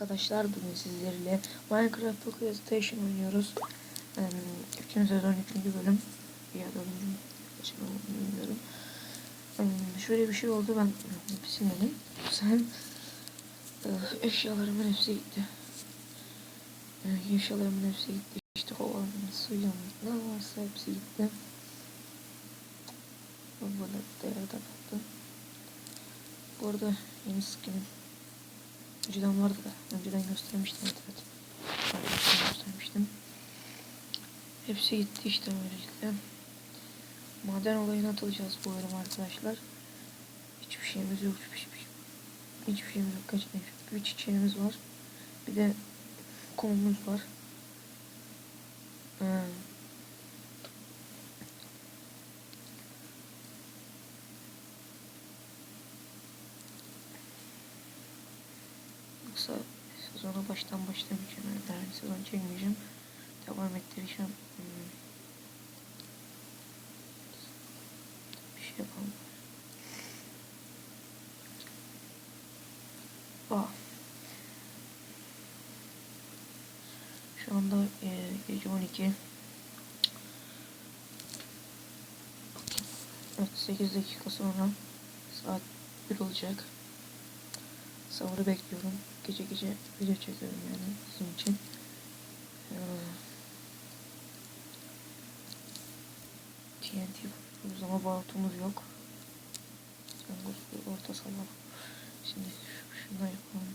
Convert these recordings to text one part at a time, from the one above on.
Arkadaşlar bugün sizlerle Minecraft Pocket Station oynuyoruz. Ee, Üçüncü sezon üçüncü bölüm. Ya da bölüm kaçıncı olduğunu bilmiyorum. Ee, Şöyle bir şey oldu ben silelim. Sen e, eşyalarımın hepsi gitti. E, eşyalarımın hepsi gitti. İşte kovam, suyum, ne varsa hepsi gitti. Bu Burada değerde kaldı. Bu arada yeni skinim Önceden vardı da. Önceden göstermiştim. Evet. Önceden göstermiştim. Hepsi gitti işte böylelikle. Maden olayına atılacağız bu bölüm arkadaşlar. Hiçbir şeyimiz yok. Hiçbir, hiçbir, hiçbir şeyimiz yok. Kaç? Bir çiçeğimiz var. Bir de kumumuz var. Ha. Yoksa sezona baştan başlamayacağım. Yani daha bir sezon çekmeyeceğim. Devam ettireceğim. Hmm. Bir şey yapalım. Aa. Şu anda e, gece 12. Evet 8 dakika sonra saat 1 olacak. Sahuru bekliyorum. Gece gece video çekiyorum yani sizin için. Ee, TNT buluruz ama baltamız yok. Sen bu orta salak. Şimdi şu, şundan yapalım.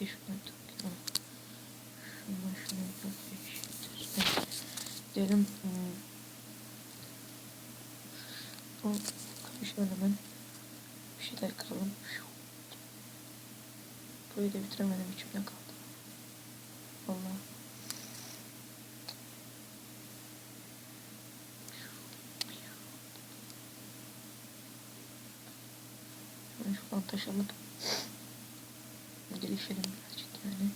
Bir şundan takıyorum. Şundan şunu yapalım. Gidelim. Hmm. O karışmadan hemen bir şeyler kıralım. Şu. Burayı da bitiremedim içimde kaldı. Vallahi. Şöyle şuradan taş alıp gelişelim birazcık yani.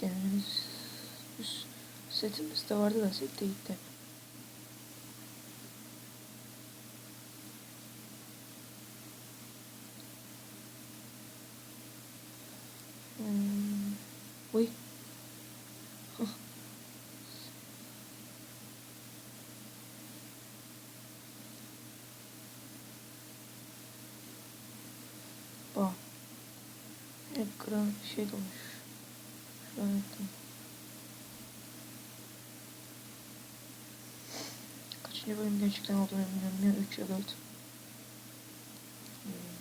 Dememiz setimiz de vardı da set de Bak. Ekran şey dolmuş. Şu an ekran. Kaçıncı bölüm gerçekten olduğunu bilmiyorum ya. 3 ya 4. Hmm.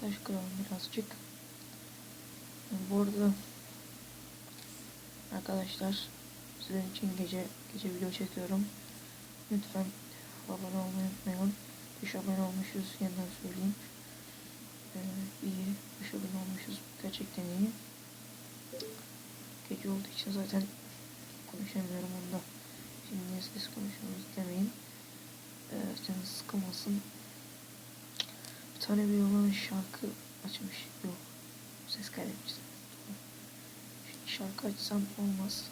Taş kıralım birazcık. Bu arada arkadaşlar sizin için gece gece video çekiyorum. Lütfen abone olmayı unutmayın. 5 abone olmuşuz yeniden söyleyeyim. Ee, iyi 5 abone olmuşuz gerçekten iyi. Gece olduğu için zaten konuşamıyorum onda. Şimdi niye ses konuşuyoruz demeyin. Ee, canınız sıkılmasın. Bir tane bir olan şarkı açmış. Yok. Ses kaydetmiş. Şarkı açsam olmaz.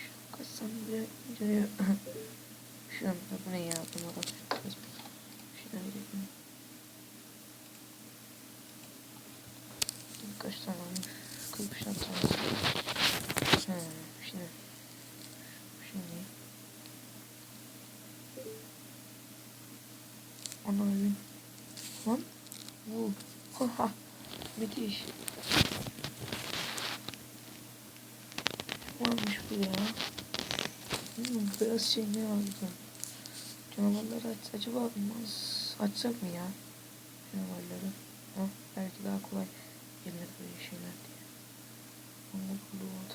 Şarkı açsam bile videoya... Şu anda bu ne ya? Buna da Şuna. Kaç tane olmuş? 43 tane. Şimdi. Şimdi. Ana evin. Lan. Bu. Haha. Müthiş. Varmış bu ya. Biraz şey ne aldı? Canavarları aç, acaba olmaz. Açsak mı ya? Canavarları. Ha, belki daha kolay gelir böyle şeyler diye. Ama bu oldu.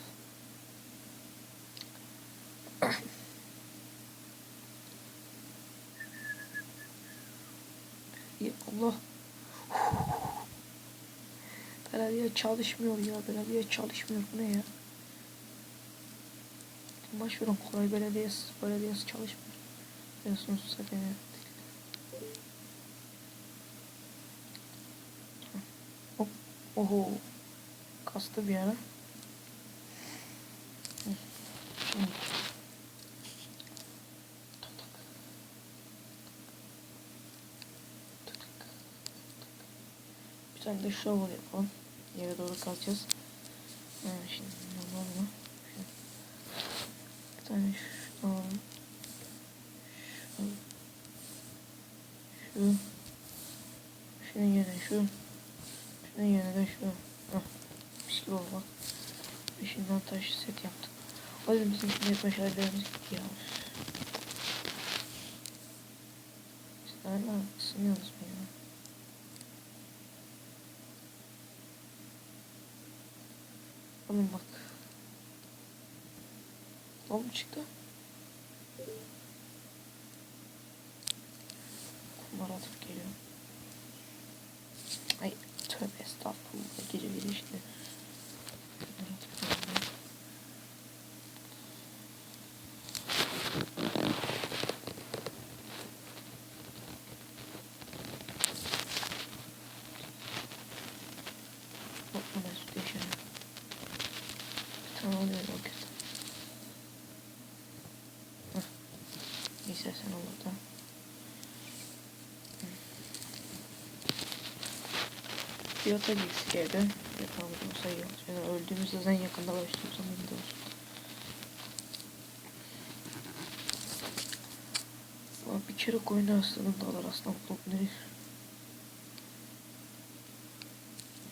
Allah. Belediye çalışmıyor ya. Belediye çalışmıyor. Bu ne ya? Baş verin kolay belediyesi. Belediyesi çalışmıyor. Biliyorsunuz zaten. Hop. Oho. Kastı bir ara. Şimdi. Tak tak. Tak tak. Tane de shovel yapalım. Yere doğru kalacağız. Ha, şimdi normal mı? Şu. Bir tane şu alalım. Şu. Şu. Şunun yerine şu. Şunun yerine de şu. Hah. Mis gibi oldu bak. Beşinden taş set yaptık. O yüzden bizim şimdi meşalelerimiz gitti ya. Siz hala ısınıyorsunuz mu ya? Oğlum bak. Ne oldu çıktı? Kumar atıp geliyor. Ay tövbe estağfurullah. Gece gece işte. Kumar atıp geliyor. Bak bu ne süt yaşanıyor. Bir tane oluyor kötü. Hah. Neyse sen ol orada. Bir yata gitsek evde. Yatağımız olsa iyi olur. Yani öldüğümüzde en yakında başlıyorsam iyi de olsun. Ama bir kere koyun aslanın da alır aslan blokları.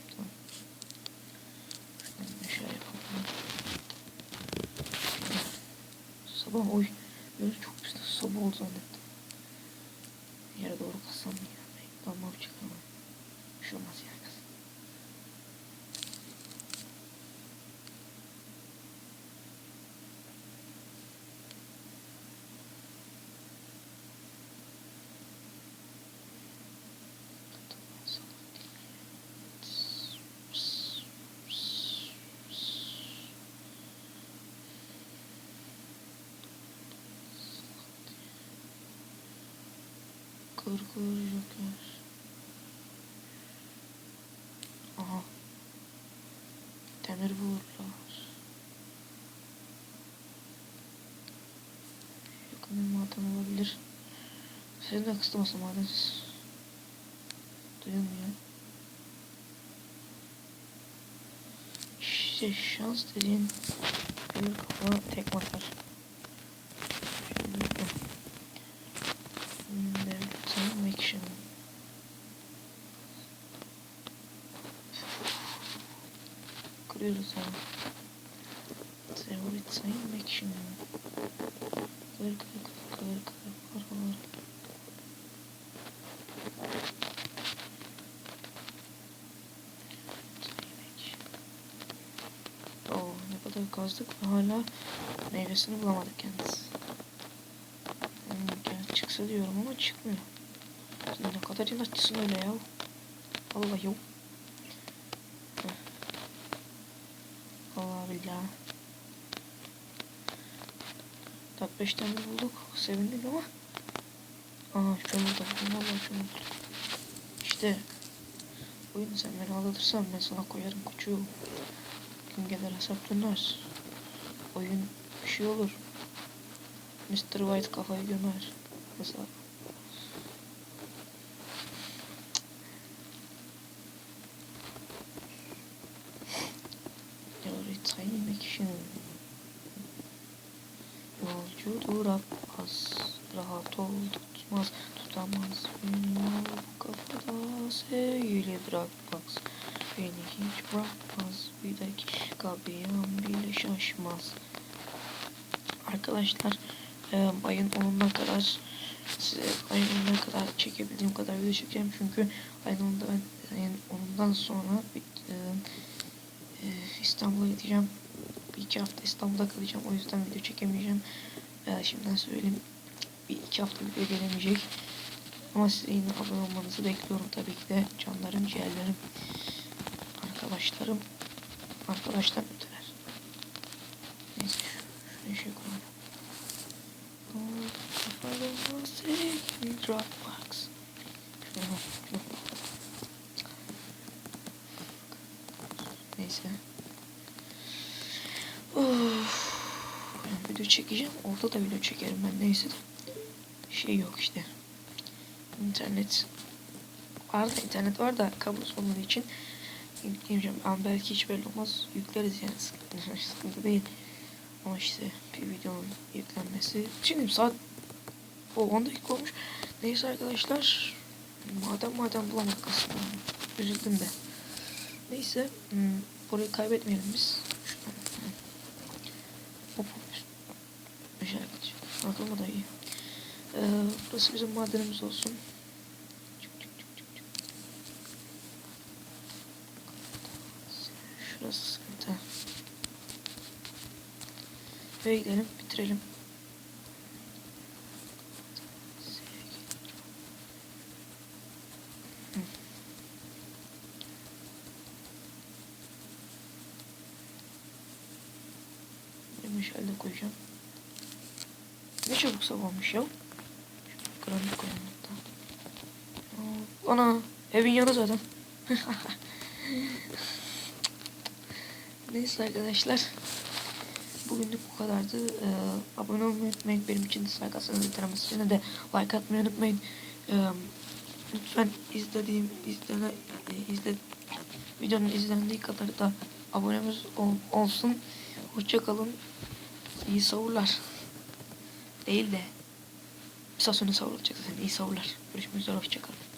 Yapalım. Sabah oy. Böyle çok pis sabah oldu zannettim. Yere doğru kalsam mı ya? Damla çıkamam. Bir şey olmaz ya kız. Kır joker. Aha. Demir vururlar. Yakın bir maden olabilir. Senin de kıstım olsa madensiz. Duyulmuyor. İşte şans dediğin bir kafana tekme atar. Şöyle yapalım. Hmm, Time action. Ha. Theory time action. Kır kır kır kır kır paralar. Time action. Oo ne kadar kazdık ve hala meyvesini bulamadık. Hmm, gel çıksa diyorum ama çıkmıyor. Ne kadar inatçısın öyle ya. Allah yok. Billah. Tak beş tane bulduk. Sevindik ama. Aha şunu da buldum. Şunu. İşte. Oyun sen beni aldatırsan ben sana koyarım kuçuğu. Gün gelir hesap döner. Oyun bir şey olur. Mr. White kafayı gömer. Hesap. Tutamaz. Beni kafada sevgili bırakmaz. Beni hiç bırakmaz. Bir dakika bir bile şaşmaz. Arkadaşlar e, ayın 10'una kadar size ayın 10'una kadar çekebildiğim kadar video çekeceğim çünkü ayın 10'unda ben ayın 10'undan sonra e, e, İstanbul'a gideceğim. Bir iki hafta İstanbul'da kalacağım. O yüzden video çekemeyeceğim. Şimdiden söyleyeyim. Bir iki hafta video gelemeyecek. Ama size yine abone olmanızı bekliyorum tabii ki de. Canlarım, ciğerlerim, arkadaşlarım, arkadaşlar öteler. Neyse şunu şey koyalım. Dropbox. Neyse. Of. Video çekeceğim. Orada da video çekerim ben neyse de. Şey yok işte. İnternet var da internet var da kablosu olmadığı için yükleyemeyeceğim. Ama belki hiç belli olmaz. Yükleriz yani sıkıntı, sıkıntı değil. Ama işte bir videonun yüklenmesi. Şimdi saat o 10 dakika olmuş. Neyse arkadaşlar. Madem madem bulamadık aslında. Üzüldüm de. Neyse. Hmm, burayı kaybetmeyelim biz. Hop hop. Aşağı kaçıyor. Aklıma da iyi. Ee, burası bizim madenimiz olsun. Şurası sıkıntı. Ve gidelim bitirelim. Meşale koyacağım. Ne çabuk sabahmış ya. Karanlık karanlıkta. Ana evin yanı zaten. Neyse arkadaşlar. Bugünlük bu kadardı. Ee, abone olmayı unutmayın. Benim için dislike atsanız yeter ama sizin de like atmayı unutmayın. Ee, lütfen izlediğim, izlene, izle, videonun izlendiği kadar da abonemiz ol, olsun. Hoşça kalın. İyi savurlar. Değil de. Sonra savurulacak zaten. İyi savurlar. Görüşmek üzere. Hoşça kalın.